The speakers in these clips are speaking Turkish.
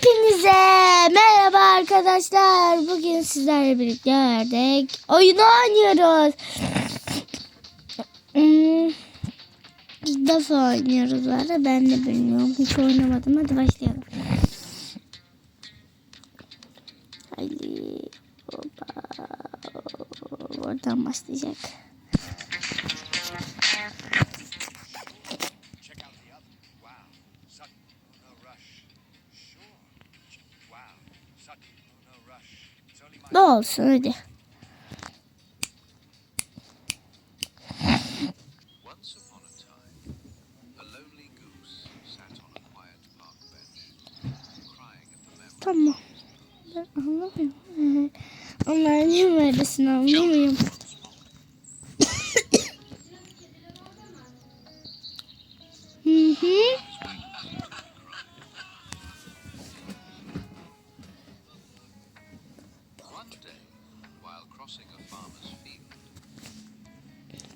Hepinize merhaba arkadaşlar. Bugün sizlerle birlikte ördek oyunu oynuyoruz. Hmm, İlk defa oynuyoruz arada. Ben de bilmiyorum. Hiç oynamadım. Hadi başlayalım. Haydi. Hoppa. Oradan başlayacak. Ne olsun hadi.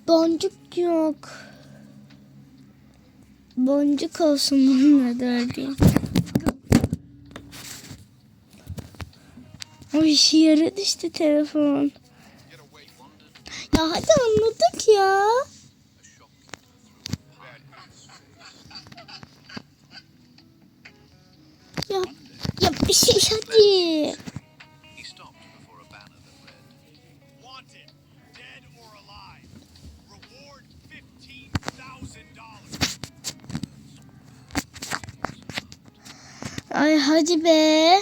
Boncuk yok. Boncuk olsun bunun adı öyle. İşe yaradı işte telefon. Ya hadi anladık ya. Ya, ya bir şey hadi. Ay hadi be.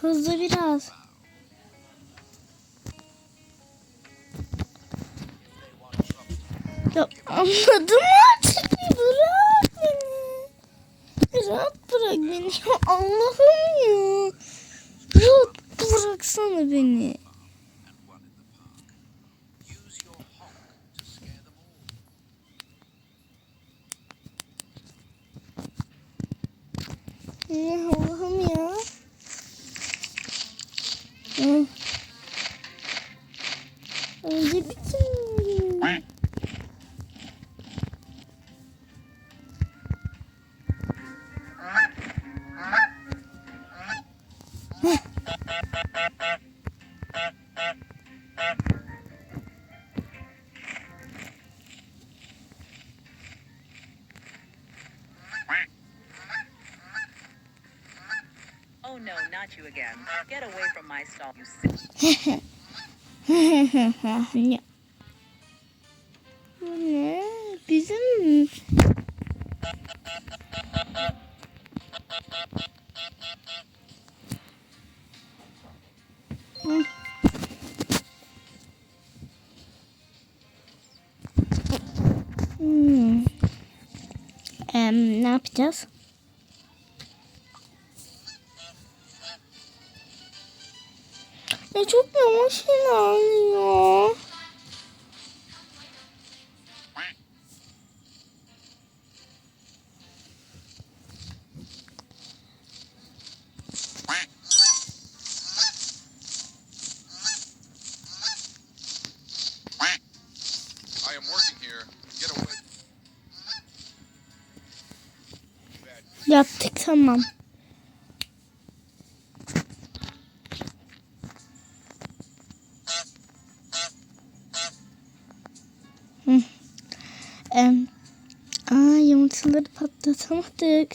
Hızlı biraz. Ya anladım artık bırak beni. Rahat bırak beni. Allah'ım ya. Rahat bıraksana beni. Ya not you again. Get away from my stall, you silly. ya. Ya çok yavaş ilerliyor. I Em, aa yumurtaları patlatamadık.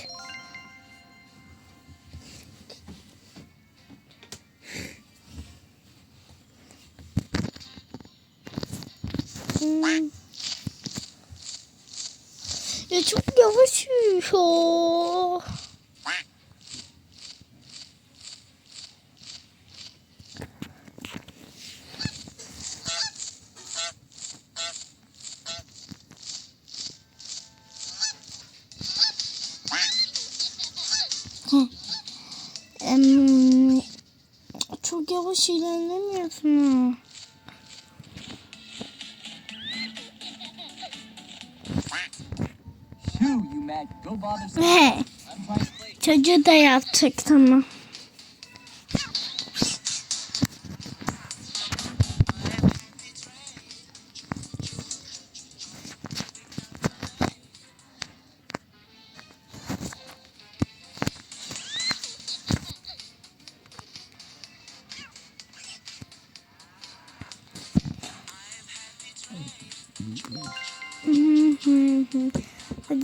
Hmm. Ya çok yavaş yürüyor. To play. çocuğu da yaptık tamam.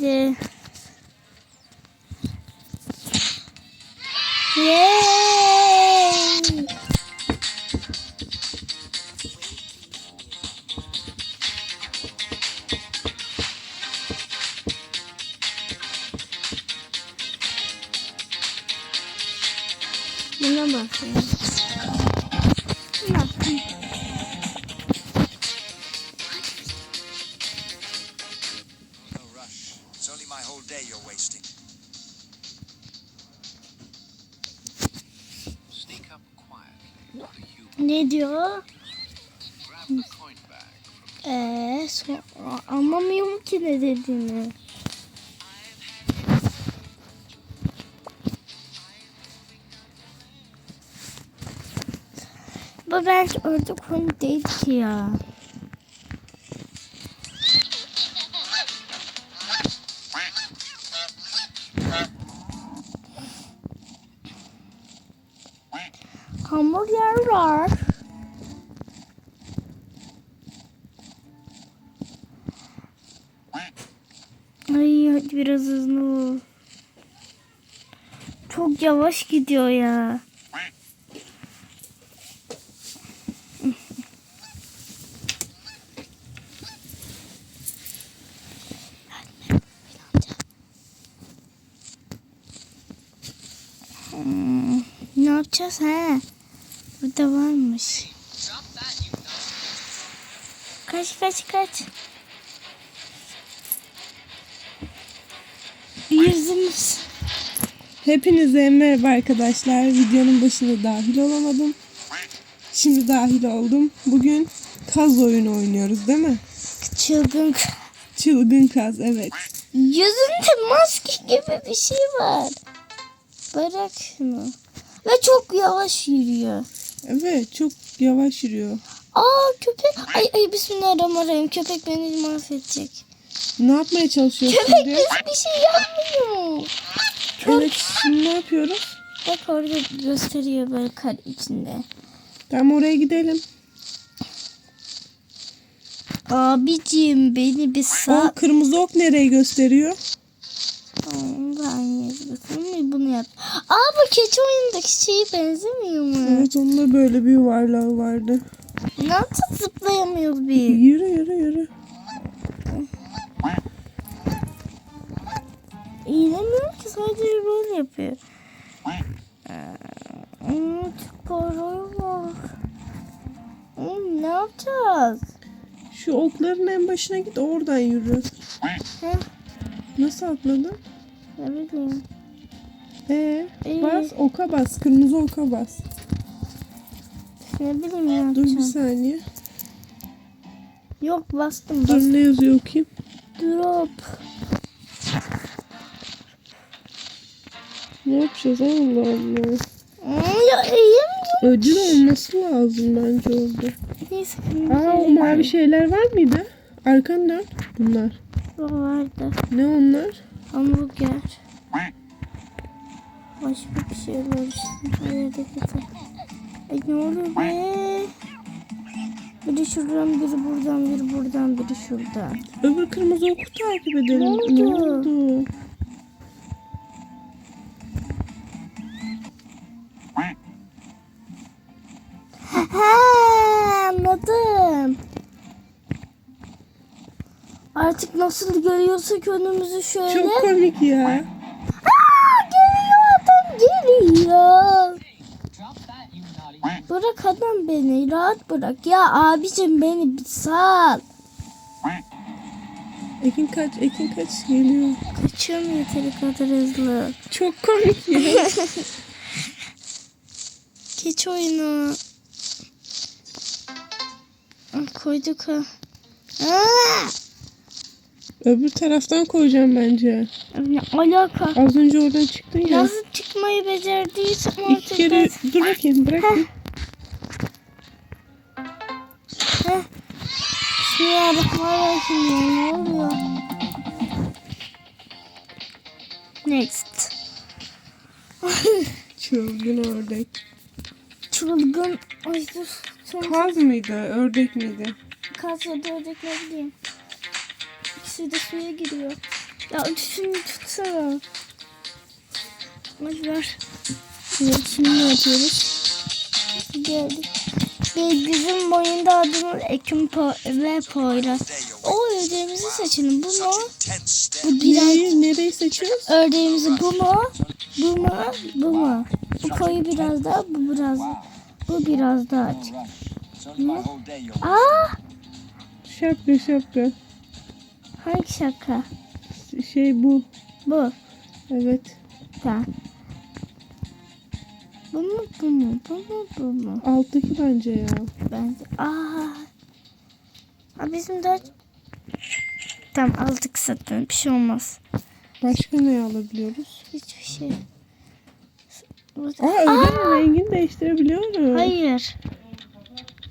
যে Bundan. Ne diyor? Eee sonra anlamıyorum ki ne dediğini. Bu belki orada konu değil ki ya. Hamburger var. Yavaş gidiyor ya. Hmm, ne yapacağız ha? Burada varmış. Kaç kaç kaç. Yüzümüz. Hepinize merhaba arkadaşlar. Videonun başında dahil olamadım. Şimdi dahil oldum. Bugün kaz oyunu oynuyoruz değil mi? Çılgın. Çılgın kaz evet. Yüzünde maske gibi bir şey var. Bırak şunu. Ve çok yavaş yürüyor. Evet çok yavaş yürüyor. Aa köpek. Ay ay bismillahirrahmanirrahim. Köpek beni mahvedecek. Ne yapmaya çalışıyorsun Köpek bize bir şey yapmıyor. Evet şimdi ne yapıyoruz? Bak orada gösteriyor böyle kar içinde. Tamam oraya gidelim. Abicim beni bir O sağ... kırmızı ok nereye gösteriyor? Ben yazdım. Bunu yap. Aa bu keçi oyundaki şeye benzemiyor mu? Evet onun da böyle bir yuvarlağı vardı. Nasıl zıplayamıyor bir? Yürü yürü yürü. İğnemiyor ki sadece böyle yapıyor. Çıkarıyor bak. Hmm, ne yapacağız? Şu okların en başına git oradan yürü. Heh, Nasıl atladın? ne bileyim. Ee, Ee? bas oka bas. Kırmızı oka bas. Ne bileyim ne Dur bir yapacağım. saniye. Yok bastım Dur bastım. ne yazıyor okuyayım. Drop. Ne yapacağız Allah Allah. Ödül olması lazım bence orada. Neyse. Aa o mavi şeyler var mıydı? Arkanı dön. Bunlar. vardı. Ne onlar? Hamburger. Başka bir şeyler işte. Hayır. Ay ne oluyor be? Biri şuradan, biri buradan, biri buradan, biri şuradan. Öbür kırmızı oku takip edelim. Ne oldu? Ne oldu? Ha anladım. Artık nasıl görüyorsak önümüzü şöyle. Çok komik ya. Aa, geliyor adam geliyor. Bırak adam beni rahat bırak. Ya abicim beni bir sal. Ekin kaç, Ekin kaç geliyor. Kaçıyorum yeteri kadar hızlı. Çok komik ya. Geç oyunu. Koyduk ha. Aa! Öbür taraftan koyacağım bence. Ne alaka? Az önce oradan çıktın ya. Nasıl çıkmayı becerdiysem İki artık kere ben... dur bakayım bırak. bir. Heh. Bismillahirrahmanirrahim ya ne oluyor? Next. Çılgın ördek. Çılgın. Ay dur. Çılgın. Kaz mıydı, ördek miydi? kaz ya da ördek ne bileyim. İkisi de suya giriyor. Ya üçünü tutsana. Hadi ver. Evet, şimdi ne yapıyoruz? Geldik. Bizim boyunda adımız Ekim po- ve Poyraz. O ördeğimizi seçelim. Bu mu? Bu biraz Nereyi, seçiyoruz? ördeğimizi bu mu? Bu mu? Bu mu? Bu koyu biraz daha, bu biraz bu biraz daha açık. Ne? Aa, Şapka şapka. hangi şaka? Şey bu. Bu. Evet. Tamam. Bu mu? Bu mu? Bu mu? Bu mu? Alttaki bence ya. Bence. Aa. Aa bizim de Tamam aldık zaten. Bir şey olmaz. Başka ne alabiliyoruz? Hiçbir şey. Aa ödenin rengini değiştirebiliyoruz. Hayır.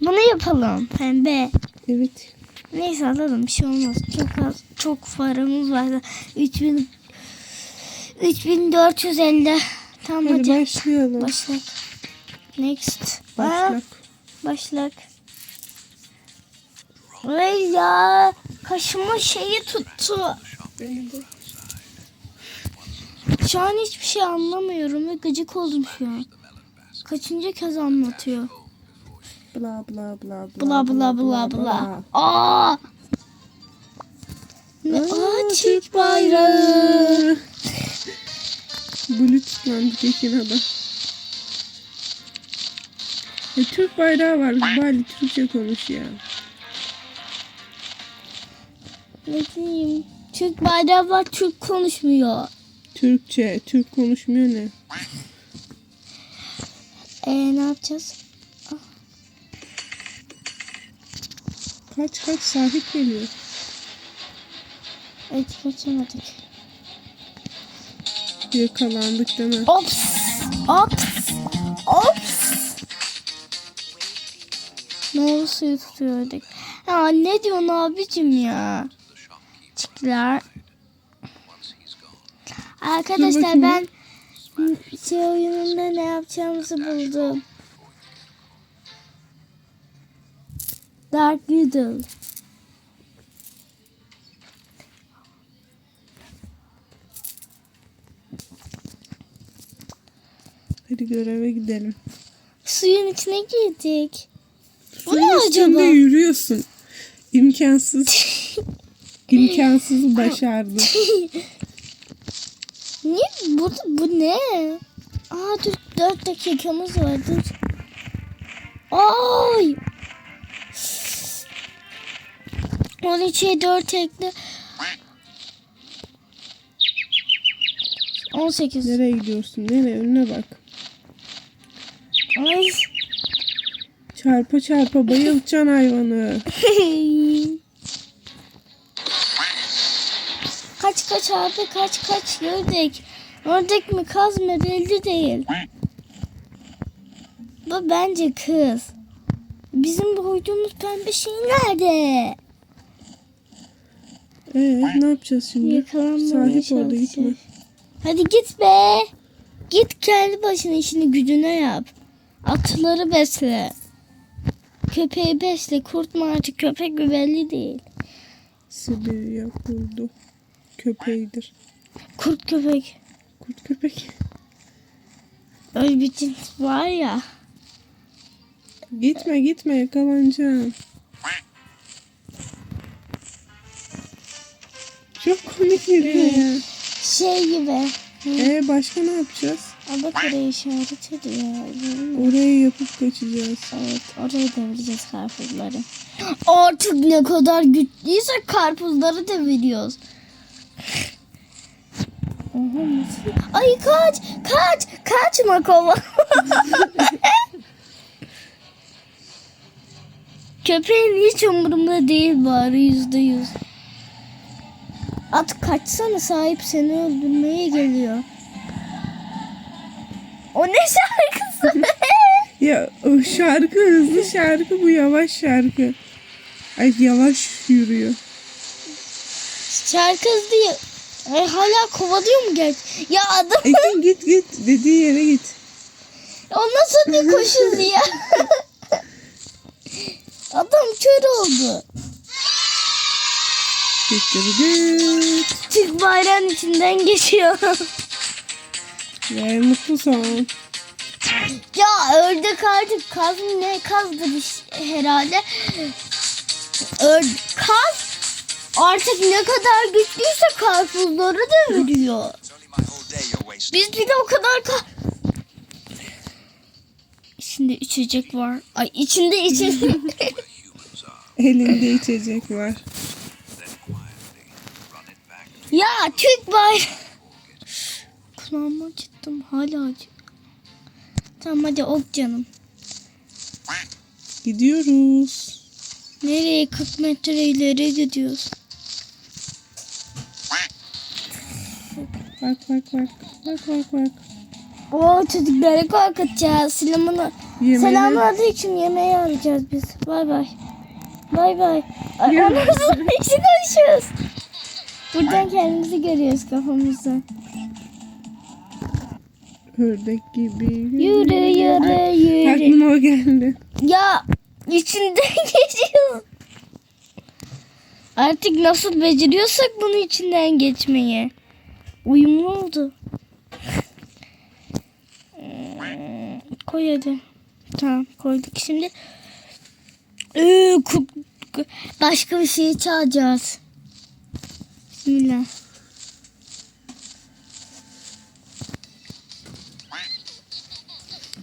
Bunu yapalım. Pembe. Evet. Neyse alalım bir şey olmaz. Çok az çok paramız var. 3000 3450. Tamam Hadi hadi. başlayalım. Başlak. Next. Aa, Başlak. başlak. Ay ya kaşıma şeyi tuttu. Şu an hiçbir şey anlamıyorum ve gıcık oldum şu an. Kaçıncı kez anlatıyor. Bla bla bla Bla bla bla bla. Aa! Ne? Aa, Türk bayrağı. Bluetooth'landı kesin adam. E, Türk bayrağı var. Bari Türkçe konuş ya. Ne diyeyim? Türk bayrağı var, Türk konuşmuyor. Türkçe. Türk konuşmuyor ne? Ee, ne yapacağız? Kaç kaç sahip geliyor. Evet, kaçamadık. Yakalandık değil mi? Ops! Ops! Ops! Ne oldu suyu tutuyorduk. Ya ne diyorsun abicim ya? Çıklar. Arkadaşlar ben şey oyununda ne yapacağımızı buldum. Dark Riddle. Hadi göreve gidelim. Suyun içine girdik. Bu Suyun ne acaba? yürüyorsun. İmkansız. İmkansızı başardım. Ne? Bu, bu ne? Aa dur 4 dakikamız var dur. Ay! 13'e 4 ekle. 18. Nereye gidiyorsun? Nereye? Önüne bak. Ay. Çarpa çarpa bayıltacaksın hayvanı. kaç kaç abi kaç kaç ördek. Ördek mi kaz mı belli değil. Bu bence kız. Bizim koyduğumuz pembe şey nerede? Ee, ne yapacağız şimdi? Sahip orada gitme. Hadi git be. Git kendi başına işini gücüne yap. Atları besle. Köpeği besle. Kurt mu artık köpek mi belli değil. Sibirya kurdu. Köpeğidir. Kurt köpek. Kurt köpek. Öyle bir cins var ya. Gitme gitme yakalanacaksın. Çok komik yürüyor ya. Şey gibi. Ee başka ne yapacağız? Bak oraya işaret ediyor. Orayı yapıp kaçacağız. Evet oraya devireceğiz karpuzları. Artık ne kadar güçlüysek karpuzları deviriyoruz. Ay kaç kaç kaçma kova. Köpeğin hiç umurumda değil bari yüzde yüz. At kaçsana sahip seni öldürmeye geliyor. O ne şarkısı? Ya o şarkı hızlı şarkı bu yavaş şarkı. Ay yavaş yürüyor. Şarkı diye e, hala kovalıyor mu geç? Ya adam Ekin git git dediği yere git. o nasıl bir koşul ya? adam kör oldu. Düt düt düt. Türk bayrağın içinden geçiyor. Ve mutlu son. ya ördek artık kaz ne kazdı bir şey herhalde. Ör, kaz artık ne kadar güçlüyse karpuzları da wasting. Biz bir de o kadar ka İçinde içecek var. Ay içinde içecek. Elinde içecek var. Ya Türk bayrağı. Kulağımı acıttım hala acı. Tamam hadi ok canım. Gidiyoruz. Nereye 40 metre ileri gidiyoruz. Bak bak bak. Bak bak bak. Oo çocukları korkutacağız. Selamını. Yemeğini- Selamünaleyküm yemeği arayacağız biz. Bay bay. Bay bay. Anamızla içi konuşuyoruz. Buradan kendimizi görüyoruz kafamızda. Ördek gibi. Yürü yürü yürü. Aklıma o geldi. Ya içinden geçiyoruz. Artık nasıl beceriyorsak bunu içinden geçmeyi. Uyumlu oldu. Hmm, Koy hadi. Tamam koyduk şimdi. Ee, başka bir şey çalacağız. Bismillah.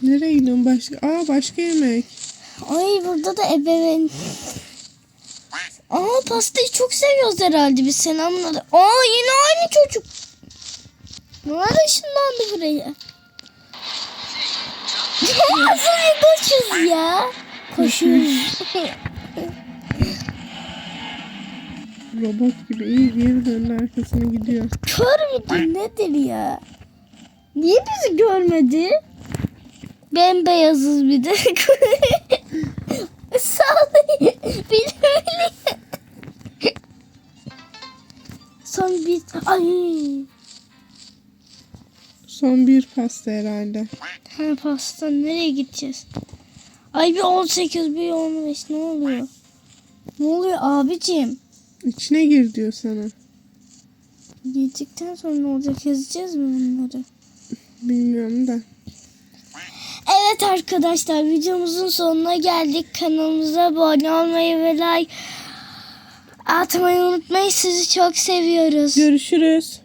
Nereye gidiyorsun başka? Aa başka yemek. Ay burada da ebeveyn. Aa pastayı çok seviyoruz herhalde biz selamlar. Aa yine aynı çocuk. Bunlar ışınlandı buraya. Nasıl koşuyoruz ya? Koşuyoruz. Robot gibi iyi döndü arkasına gidiyor. Kör müdür nedir ya? Niye bizi görmedi? Bembeyazız bir de. Sallayın. Bilmem Son bir... Ay. Son bir pasta herhalde. Ha pasta nereye gideceğiz? Ay bir 18 bir 15 ne oluyor? Ne oluyor abicim? İçine gir diyor sana. Yedikten sonra ne olacak? Yazacağız mı bunları? Bilmiyorum da. Evet arkadaşlar videomuzun sonuna geldik. Kanalımıza abone olmayı ve like atmayı unutmayın. Sizi çok seviyoruz. Görüşürüz.